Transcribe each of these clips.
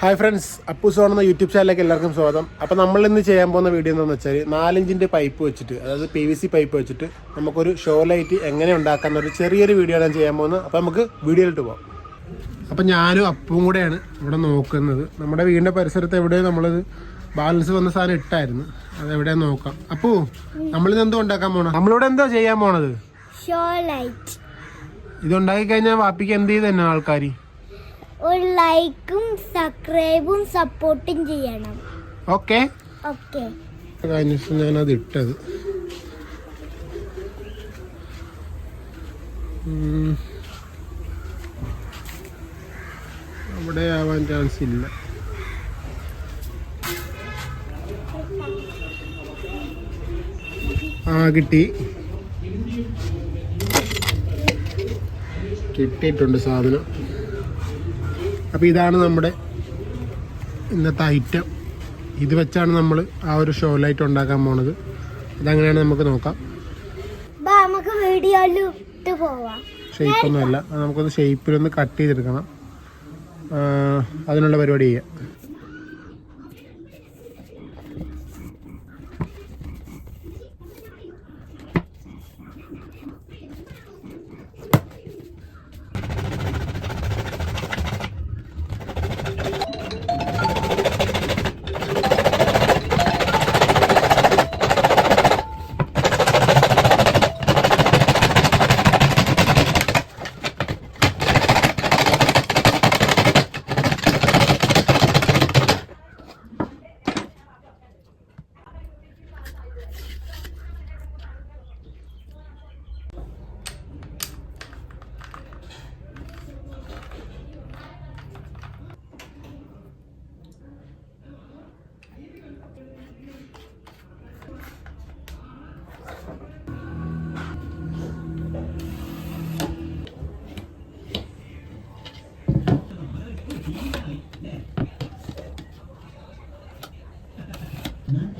Hi friends Appus എന്ന YouTube ചാനലിലേക്ക് എല്ലാവർക്കും സ്വാഗതം. അപ്പോൾ നമ്മൾ ഇന്ന് ചെയ്യാൻ പോകുന്ന വീഡിയോ എന്താണെന്ന് വെച്ചാൽ നാലിഞ്ചിന്റെ പൈപ്പ് വെച്ചിട്ട് അതായത് പി വി സി പൈപ്പ് വെച്ചിട്ട് നമുക്കൊരു ഷോ ലൈറ്റ് എങ്ങനെ ഉണ്ടാക്കാമെന്ന ഒരു ചെറിയൊരു വീഡിയോ ആണ് ചെയ്യാൻ പോകുന്നത്. അപ്പോൾ നമുക്ക് വീഡിയോയിലിട്ട് പോകാം അപ്പോൾ ഞാനും അപ്പും കൂടെയാണ് ഇവിടെ നോക്കുന്നത്. നമ്മുടെ വീടിന്റെ പരിസരത്ത് എവിടെയോ നമ്മളത് ബാലൻസ് വന്ന സാധനം ഇട്ടായിരുന്നു. അത് എവിടെയാ നോക്കാം. അപ്പോൾ നമ്മളിത് എന്തോ ഉണ്ടാക്കാൻ പോണം? നമ്മളിവിടെ എന്തോ ചെയ്യാൻ പോണത്? ഇതുണ്ടാക്കി ലൈറ്റ് ഇത് ഉണ്ടാക്കി കഴിഞ്ഞാൽ വാപ്പിക്ക് എന്ത് ചെയ്തു തന്നെ ആൾക്കാർ ഒരു ലൈക്കും സബ്സ്ക്രൈബും സപ്പോർട്ടും ചെയ്യണം. ഓക്കെ. ഓക്കെ. കഴിഞ്ഞ ദിവസം ഞാനത് ഇട്ടത്. അവിടെ ആവാൻ ചാൻസ് ഇല്ല. ആ കിട്ടി. കിട്ടിയിട്ടുണ്ട് സാധനം. അപ്പോൾ ഇതാണ് നമ്മുടെ ഇന്നത്തെ ഐറ്റം ഇത് വെച്ചാണ് നമ്മൾ ആ ഒരു ഷോ ലൈറ്റ് ഉണ്ടാക്കാൻ പോണത്. അതങ്ങനെയാണ് നമുക്ക് നോക്കാം. നമുക്ക് വീഡിയോയിൽ പോവാം. ഷേപ്പൊന്നുമല്ല നമുക്കൊന്ന് ഷേപ്പിലൊന്ന് കട്ട് ചെയ്തെടുക്കണം. അതിനുള്ള പരിപാടി ചെയ്യാം.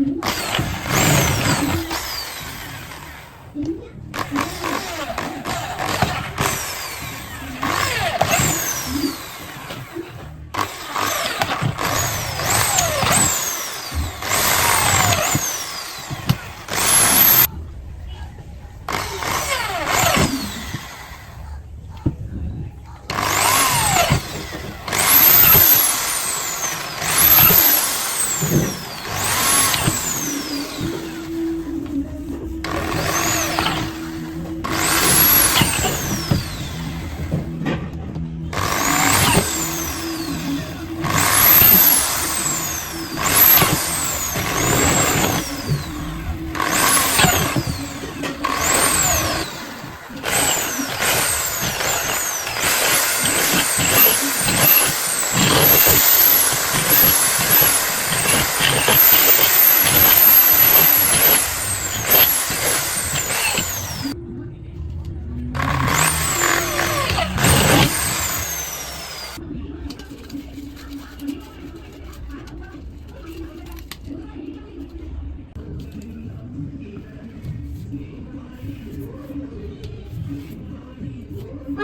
Mm-hmm.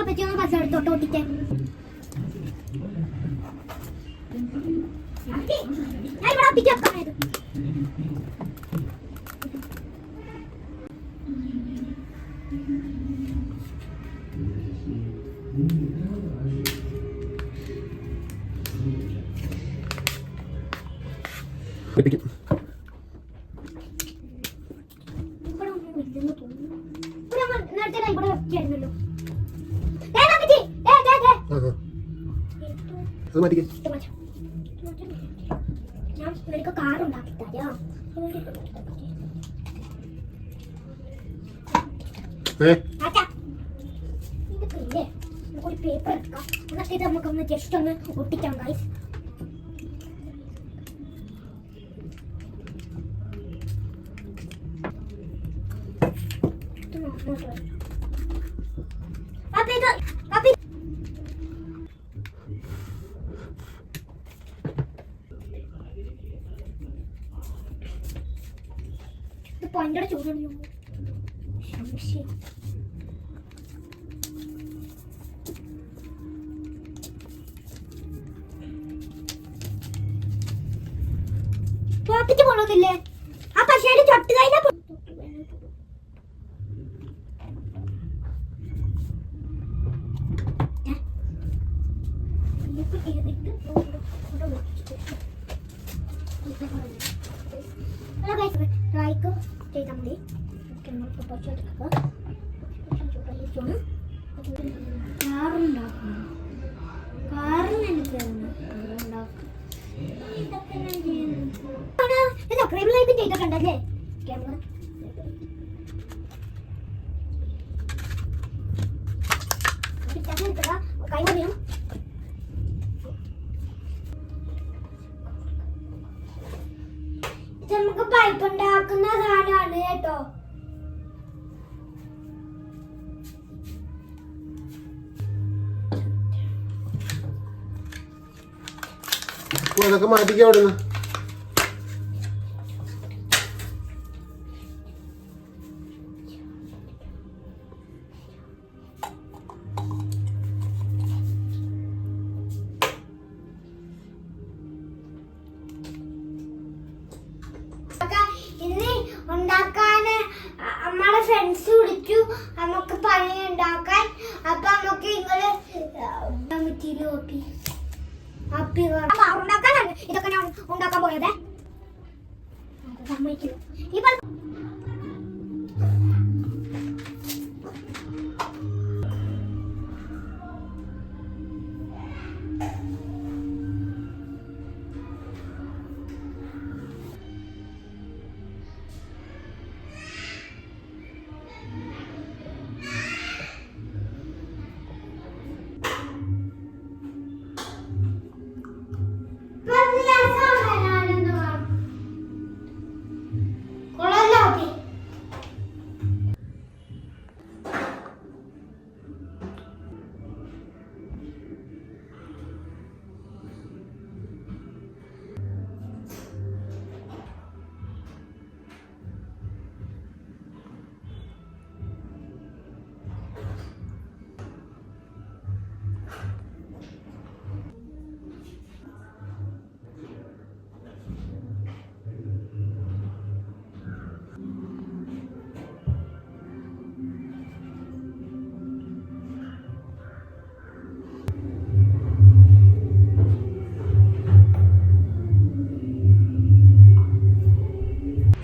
പറ്റി ഒന്ന് ബസ് എടുത്തോട്ട് ഓട്ടിക്കാൻ ഞാൻ ഇവിടെ ഒട്ടിക്കാൻ Thank പിടിക്കും അത് മാറ്റാം. ഞാൻ നിനക്ക് കാർ ഉണ്ടാക്കി തരാം. ഇത് പേപ്പർ എടുക്കാം എന്നിട്ട് ഇത് നമുക്കൊന്ന് ജസ്റ്റ് ഒന്ന് ഒട്ടിക്കാം ഗൈസ് അപ്പൊ ഇത് ഇത് ഭയങ്കര ചൂടുണ്ട് സംശയം പാപ്പിക്ക് പോണതില്ലേ ആ പക്ഷേ ചൊട്ട് കഴിഞ്ഞ ലൈക്ക് ചെയ്താൽ മതി. കുറച്ച് എടുക്കാം. കാറുണ്ടാക്കണം. കാറിന് എനിക്ക് സബ്സ്ക്രൈബ് ലൈക്ക് ചെയ്തിട്ടുണ്ടല്ലേ ക്യാമറ കൈ മതിയോ അതൊക്കെ മാറ്റിക്കാം അവിടെ നിന്ന് ഉണ്ടാക്കാൻ നമ്മളെ ഫ്രണ്ട്സ് വിളിച്ചു. നമുക്ക് ഉണ്ടാക്കാൻ. നമുക്ക് ഉണ്ടാക്കാനാണ് ഇതൊക്കെ ഞാൻ ഉണ്ടാക്കാൻ പോയത് ഈ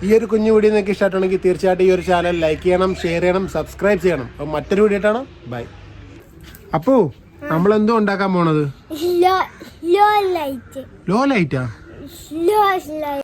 ഈ ഒരു കുഞ്ഞു വീഡിയോ നിങ്ങൾക്ക് ഇഷ്ടമായിട്ടുണ്ടെങ്കിൽ തീർച്ചയായിട്ടും ഈ ഒരു ചാനൽ ലൈക്ക് ചെയ്യണം ഷെയർ ചെയ്യണം സബ്സ്ക്രൈബ് ചെയ്യണം. അപ്പം മറ്റൊരു വീഡിയോ ആയിട്ടാണ്. ബൈ. അപ്പോ നമ്മൾ എന്തോ ഉണ്ടാക്കാൻ പോണത്? Low low light. Law ലൈറ്റാ? Low light.